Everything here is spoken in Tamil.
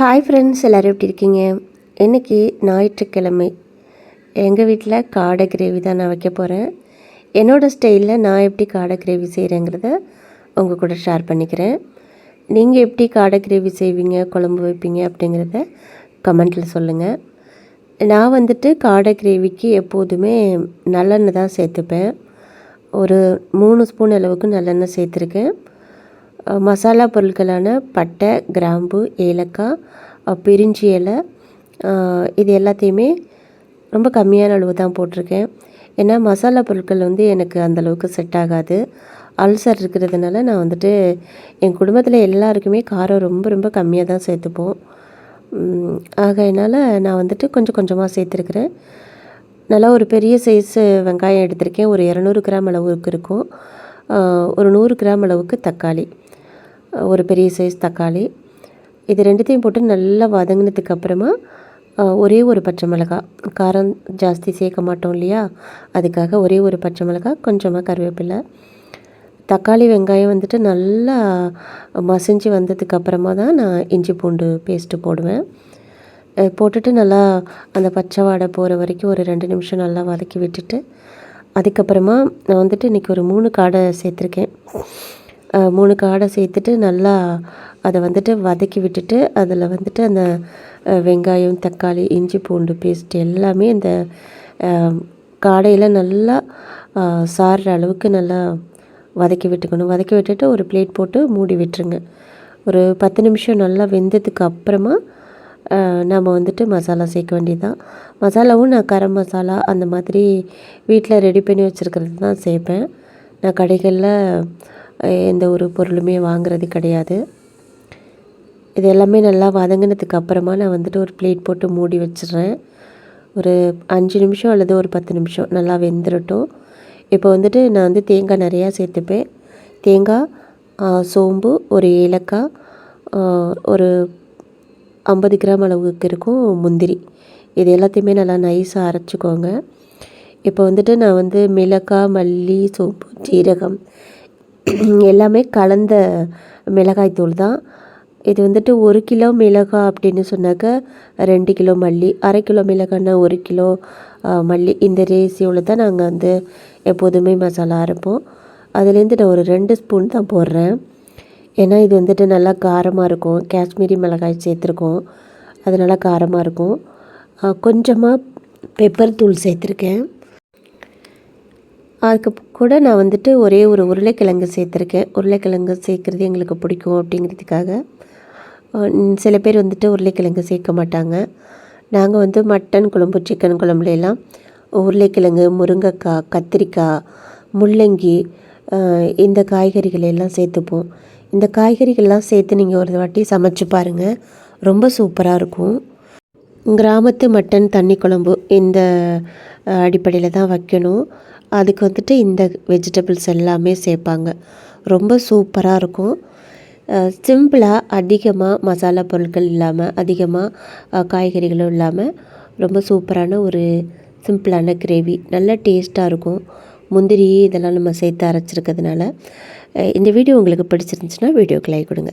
ஹாய் ஃப்ரெண்ட்ஸ் எல்லோரும் எப்படி இருக்கீங்க? இன்றைக்கி ஞாயிற்றுக்கிழமை. எங்கள் வீட்டில் காடை கிரேவி தான் நான் வைக்க போகிறேன் என்னோடய ஸ்டைலில் நான் எப்படி காடை கிரேவி செய்கிறேங்கிறத உங்கள் கூட ஷேர் பண்ணிக்கிறேன். நீங்கள் எப்படி காடை கிரேவி செய்வீங்க குழம்பு வைப்பீங்க அப்படிங்கிறத கமெண்ட்டில் சொல்லுங்கள் நான் வந்துட்டு காடை கிரேவிக்கு எப்போதுமே நல்லெண்ணெய் தான் சேர்த்துப்பேன். ஒரு மூணு ஸ்பூன் அளவுக்கு நல்லெண்ணெய் சேர்த்துருக்கேன். மசாலா பொருட்களான பட்டை கிராம்பு ஏலக்காய் பிரிஞ்சி இலை இது எல்லாத்தையுமே ரொம்ப கம்மியான அளவு தான் போட்டிருக்கேன். ஏன்னா மசாலா பொருட்கள் வந்து எனக்கு அந்தளவுக்கு செட் ஆகாது. அல்சர் இருக்கிறதுனால நான் வந்துட்டு என் குடும்பத்தில் எல்லாருக்குமே காரம் ரொம்ப ரொம்ப கம்மியாக தான் சேர்த்துப்போம். ஆகையினால் நான் வந்துட்டு கொஞ்சம் கொஞ்சமாக சேர்த்துருக்குறேன். நல்லா ஒரு பெரிய சைஸு வெங்காயம் எடுத்திருக்கேன். ஒரு இரநூறு கிராம் அளவுக்கு இருக்கும். ஒரு நூறு கிராம் அளவுக்கு தக்காளி. ஒரு பெரிய சைஸ் தக்காளி. இது ரெண்டுத்தையும் போட்டு நல்லா வதங்கினதுக்கு அப்புறமா ஒரே ஒரு பச்சை மிளகாய். காரம் ஜாஸ்தி சேர்க்க மாட்டோம் இல்லையா? அதுக்காக ஒரே ஒரு பச்சை மிளகாய் கொஞ்சமாக கருவேப்பிலை. தக்காளி வெங்காயம் வந்துட்டு நல்லா மசிஞ்சு வந்ததுக்கு அப்புறமா தான் நான் இஞ்சி பூண்டு பேஸ்ட்டு போடுவேன். போட்டுட்டு நல்லா அந்த பச்சை வாடை போகிற வரைக்கும் ஒரு ரெண்டு நிமிஷம் நல்லா வதக்கி விட்டுட்டு அதுக்கப்புறமா நான் வந்துட்டு இன்றைக்கி ஒரு மூணு காடை சேர்த்துருக்கேன். மூணு காடை சேர்த்துட்டு நல்லா அதை வந்துட்டு வதக்கி விட்டுட்டு அதில் வந்துட்டு அந்த வெங்காயம் தக்காளி இஞ்சி பூண்டு பேஸ்ட் எல்லாமே அந்த காடையில் நல்லா சாறுற அளவுக்கு நல்லா வதக்கி விட்டுக்கணும். வதக்கி விட்டுட்டு ஒரு பிளேட் போட்டு மூடி விட்டுருங்க. ஒரு பத்து நிமிஷம் நல்லா வெந்ததுக்கு அப்புறமா நம்ம வந்துட்டு மசாலா சேர்க்க வேண்டியது தான் மசாலாவும் நான் கரம் மசாலா அந்த மாதிரி வீட்டில் ரெடி பண்ணி வச்சுருக்கிறது தான் சேர்ப்பேன். நான் கடைகளில் எந்த ஒரு பொருளுமே வாங்குறது கிடையாது. இது எல்லாமே நல்லா வதங்கினதுக்கு அப்புறமா நான் வந்துட்டு ஒரு பிளேட் போட்டு மூடி வச்சிடுறேன். ஒரு அஞ்சு நிமிஷம் அல்லது ஒரு பத்து நிமிஷம் நல்லா வெந்துடட்டும் இப்போ வந்துட்டு நான் வந்து தேங்காய் நிறையா சேர்த்துப்பேன். தேங்காய் சோம்பு ஒரு ஏலக்காய் ஒரு ஐம்பது கிராம் அளவுக்கு இருக்கும் முந்திரி. இது எல்லாத்தையுமே நல்லா நைஸாக அரைச்சிக்கோங்க. இப்போ வந்துட்டு நான் வந்து மிளகாய் மல்லி சோப்பு ஜீரகம் எல்லாமே கலந்த மிளகாய் தூள் தான். இது வந்துட்டு ஒரு கிலோ மிளகாய் அப்படின்னு சொன்னாக்க ரெண்டு கிலோ மல்லி அரை கிலோ மிளகாய்னா ஒரு கிலோ மல்லி. இந்த ரேசியோவில் தான் நாங்கள் வந்து எப்போதுமே மசாலா அரைப்போம். அதுலேருந்து நான் ஒரு ரெண்டு ஸ்பூன் தான் போடுறேன். ஏன்னா இது வந்துட்டு நல்லா காரமாக இருக்கும். காஷ்மீரி மிளகாய் சேர்த்துருக்கோம். அது நல்லா காரமாக இருக்கும். கொஞ்சமாக பெப்பர் தூள் சேர்த்துருக்கேன். அதுக்கு கூட நான் வந்துட்டு ஒரே ஒரு உருளைக்கிழங்கு சேர்த்துருக்கேன். உருளைக்கிழங்கு சேர்க்குறது எங்களுக்கு பிடிக்கும் அப்படிங்கிறதுக்காக. சில பேர் வந்துட்டு உருளைக்கிழங்கு சேர்க்க மாட்டாங்க. நாங்கள் வந்து மட்டன் குழம்பு சிக்கன் குழம்புலாம் உருளைக்கிழங்கு முருங்கைக்காய் கத்திரிக்காய் முள்ளங்கி இந்த காய்கறிகள் எல்லாம் சேர்த்துப்போம். இந்த காய்கறிகள்லாம் சேர்த்து நீங்கள் ஒரு வாட்டி சமைச்சு பாருங்கள் ரொம்ப சூப்பராக இருக்கும். கிராமத்து மட்டன் தண்ணி குழம்பு இந்த அடிப்படையில் தான் வைக்கணும். அதுக்கு வந்துட்டு இந்த வெஜிடபிள்ஸ் எல்லாமே சேர்ப்பாங்க. ரொம்ப சூப்பராக இருக்கும். சிம்பிளாக அதிகமாக மசாலா பொருட்கள் இல்லாமல் அதிகமாக காய்கறிகளும் இல்லாமல் ரொம்ப சூப்பரான ஒரு சிம்பிளான கிரேவி நல்ல டேஸ்ட்டாக இருக்கும். முந்திரி இதெல்லாம் நம்ம சேர்த்து அரைச்சிருக்கிறதுனால இந்த வீடியோ உங்களுக்கு பிடிச்சிருந்துச்சுன்னா வீடியோக்கு லைக் கொடுங்க.